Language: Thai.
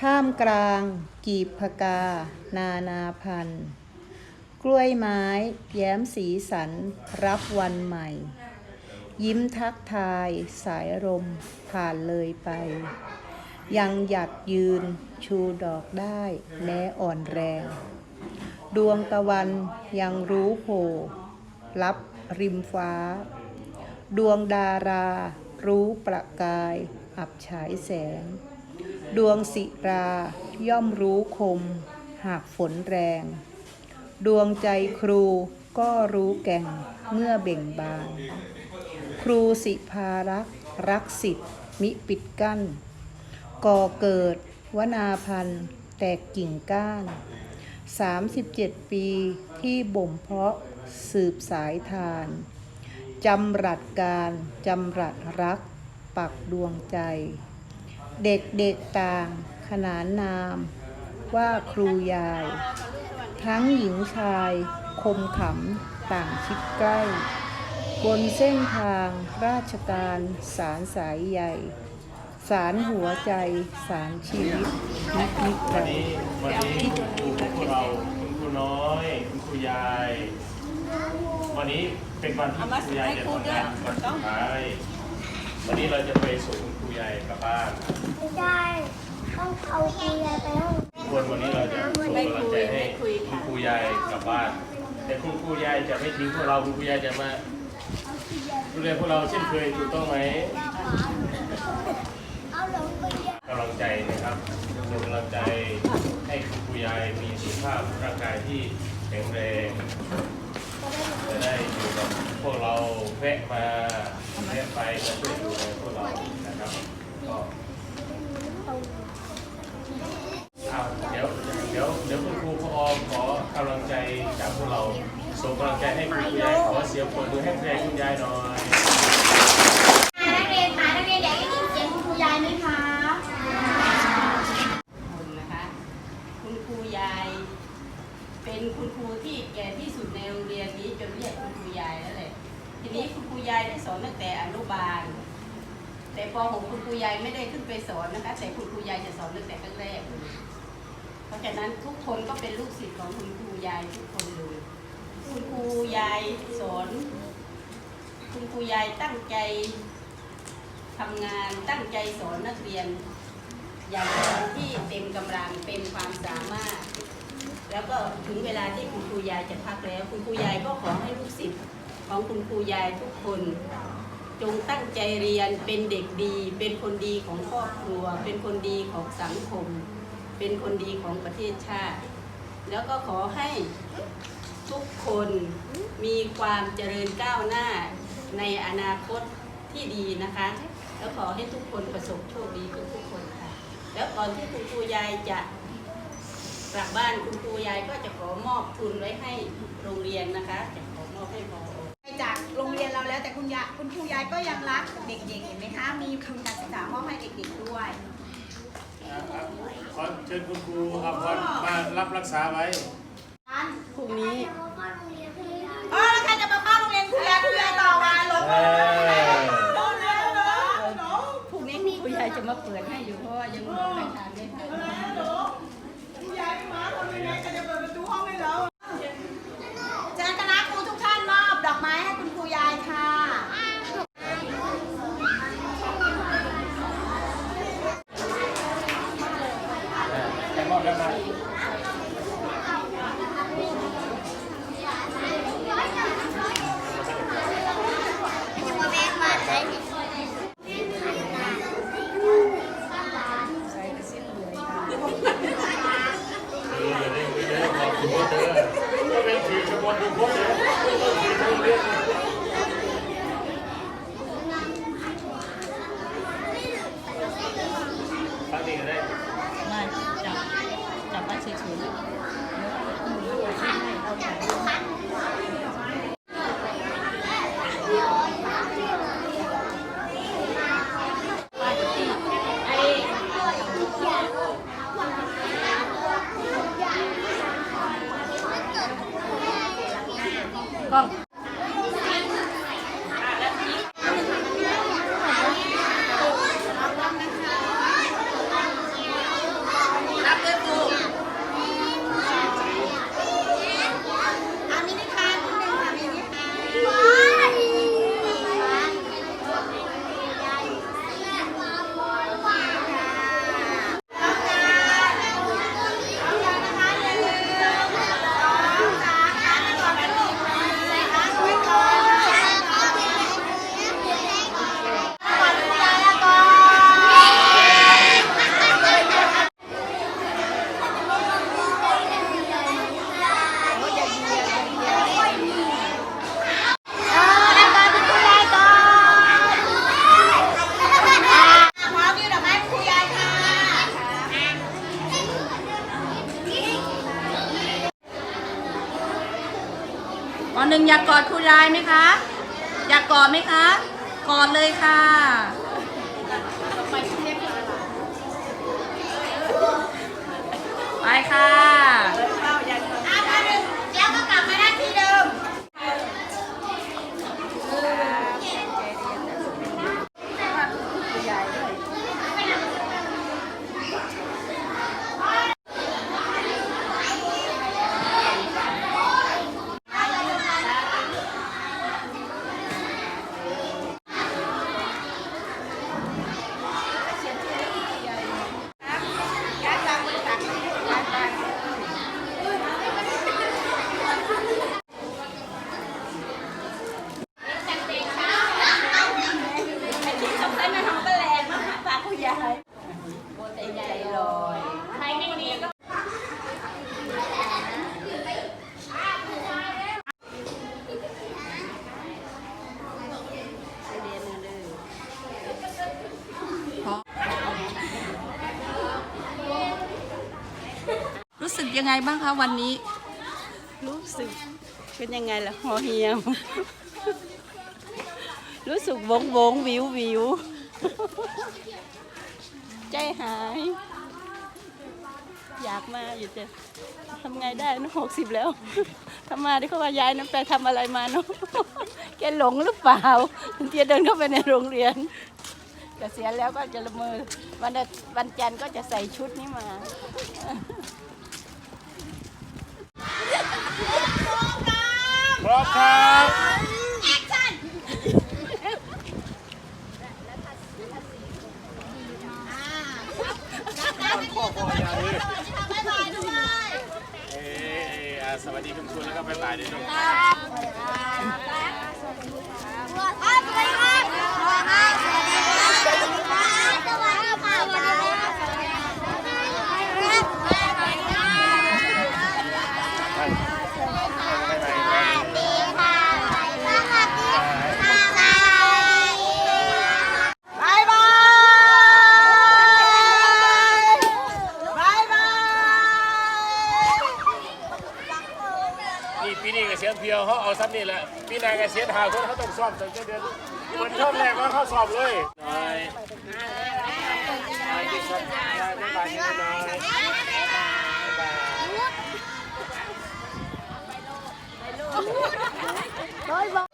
ท่ามกลางกีบพกา นานาพันธุ์กล้วยไม้ แย้มสีสัน รับวันใหม่ ยิ้มทักทาย สายลมผ่านเลยไป ยังหยัดยืนชูดอกได้แม้อ่อนแรง ดวงตะวันยังรู้โผล่รับริมฟ้า ดวงดารารู้ประกาย อับฉายแสง ดวงศิราย่อมรู้คม หากฝนแรง ดวงใจครูก็รู้แก่งเมื่อเบ่งบาน ครูสิภารักษรักสิทธิ์มิปิดกั้น ก่อเกิด วนาพันธ์แตกกิ่งก้าน 37 ปีที่บ่มเพาะสืบสายทาน จำรัดการ จำรัดรัก ปักดวงใจ เด็กเด็กๆต่าง ขนานนาม ว่าครูยาย ทั้งหญิงชายคมขำต่างชิดใกล้ บนเส้นทางราชการสารสายใหญ่ สารหัวใจ สารชีวิตนิดนิดใจวันนี้วันนี้คุณครูพวกเราคุณครูน้อยคุณครูยาย วันนี้เป็นวันที่ครูยายจะทำงานวันสุดท้ายวันนี้เราจะไปส่งคุณ ครูยายกลับบ้านไม่ได้ ต้องเอาคุยไปห้องทุกคนวันนี้เราจะส่งกำลังใจให้คุณครูยายกลับบ้าน แต่คุณครูยายจะไม่ทิ้งพวกเราคุณครูยายจะมาดูแลพวกเราเช่นเคยถูกต้องไหมเอาลงไปเรียนกำลังใจนะครับส่งกำลังใจให้คุณครูยายมีสุขภาพร่างกายที่แข็งแรงจะได้อยู่กับพวกเราแวะมาแวะไปมาช่วยดูแลพวกเรานะ ครับก็เอาเดี๋ยวเดี๋ยวเดี๋ยวคุณครูพอขอกำลังใจจากพวกเราส่งกำลังใจให้คุณยายขอเสียงปรบมือให้คุณยายคุณยายหน่อย นักเรียนคะนักเรียนอยากได้ยินเสียงคุณครูยายไหมคะ คนนะคะ คุณครูยาย เป็นคุณครูที่แก่ที่สุดในโรงเรียนนี้จนเรียกคุณครูยายแล้วแหละทีนี้คุณครูยายได้สอนตั้งแต่อนุบาล แต่ ป .6 คุณครูยายไม่ได้ขึ้นไปสอนนะคะ แต่คุณครูยายจะสอนตั้งแต่แรกๆเลยเพราะฉะนั้นทุกคนก็เป็นลูกศิษย์ของคุณครูยายทุกคนเลยคุณครูยายสอน คุณครูยายตั้งใจทำงานตั้งใจสอนนักเรียน อย่างที่เต็มกำลังเต็มความสามารถ แล้วก็ถึงเวลาที่คุณครูยายจะพักแล้ว คุณครูยายก็ขอให้ลูกศิษย์ของคุณครูยายทุกคน จงตั้งใจเรียนเป็นเด็กดี เป็นคนดีของครอบครัว เป็นคนดีของสังคม เป็นคนดีของประเทศชาติ แล้วก็ขอให้ทุกคนมีความเจริญก้าวหน้าในอนาคตที่ดีนะคะ แล้วขอให้ทุกคนประสบโชคดีทุกๆคนค่ะ แล้วก่อนที่คุณครูยายจะกลับบ้านคุณครูยายก็จะขอมอบทุนไว้ให้โรงเรียนนะคะ จะขอมอบให้พอ จากโรงเรียนเราแล้วแต่คุณยายคุณครูยายก็ยังรักเด็กๆเห็นไหมคะมีทุนการศึกษามอบให้เด็กๆด้วยขอเชิญคุณครูอภรมารับรักษาไว้พรุ่งนี้อ๋อแล้วใครจะมาเข้าโรงเรียนครูยายครูยายต่อมาลงเอมาอลงแล้วเหรอหนูพรุ่งนี้คุณครูยายจะมาเปิดให้อยู่เพราะว่ายังลงรายการไม่ทันหนูครูยายไม่มาทำยังไงใครจะเปิด นึ่งอยากกอดครูยายไหมคะ อยากกอดไหมคะ กอดเลยค่ะ ไปค่ะมาหนึ่งแล้วก็กลับมาหน้าที่เดิม รู้สึก ยังไงบ้างคะวันนี้ รู้สึกเป็นยังไงล่ะหอเหี่ยว รู้สึกวงวงวิววิว ใจหาย อยากมาอยู่แต่ทำไงได้นะหกสิบแล้วทำมาที่เขาว่ายายนั้นไปทำอะไรมาเนาะแกหลงหรือเปล่าเทียเดินเข้าไปในโรงเรียนเกษียณแล้วก็จะละเมอวันวันจันทร์ก็จะใส่ชุดนี้มา พร้อมครับ นี่แหละพี่นายกับเสียดหาคนเขาต้องซ่อบแต่เดือนเหมือนท่อมแรกว่าเขาสอบเลยหน่อยหน่อยที่ซ่อมได้ไม่บาดเจ็บหน่อยร้อยบา